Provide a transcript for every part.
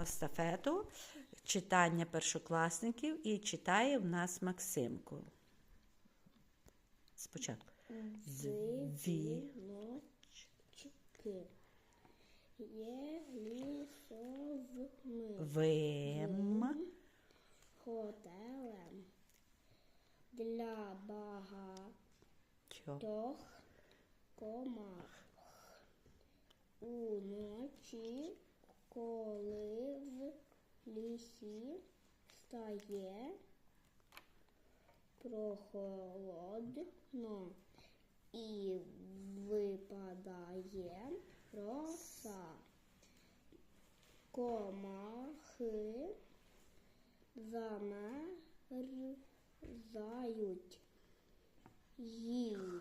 естафету читання першокласників і читає в нас Максимко. Спочатку. Ві. Є лісовими Вим. готелем для багатьох комах. Уночі, лісі стає прохолодно і випадає роса. Комахи замерзають. Їхні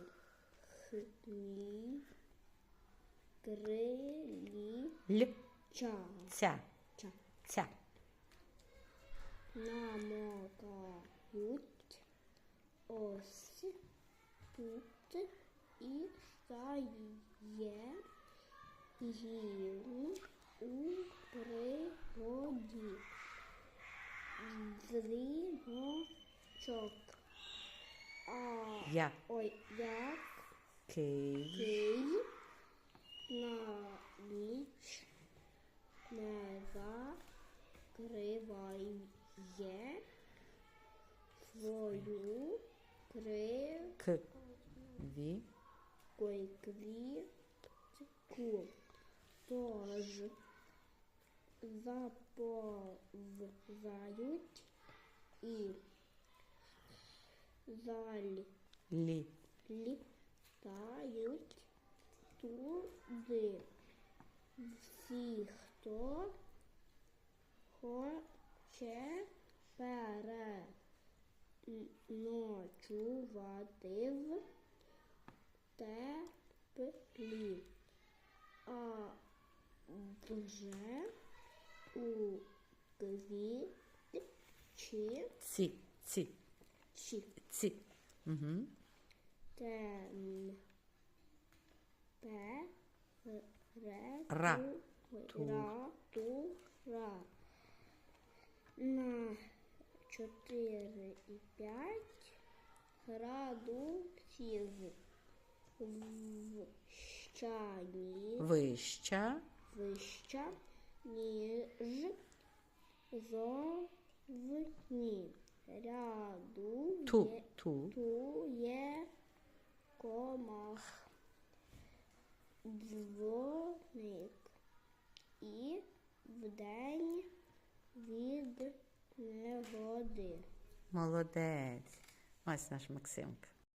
крилі. Ця. Ця. Намокають ось тут і стає їм у пригоді. Дзвіночок. А, Я. ой, як Кий. Кий на ніч не закриває свою кривку. К. Ві. квітку. Тож заповзають і залі Лі. літають туди. Всі, хто хоче quer para no chuva deva tepli a buje o gvi ti si si si si uhum. tem ra. tu ra tu ra. І 5 градусів в щані Вища. вища, ніж зовні. Ряду Ту. є Ту. Ту є комах, дзвоник і вдень від негоди. Молодець. Ось наш Максимка.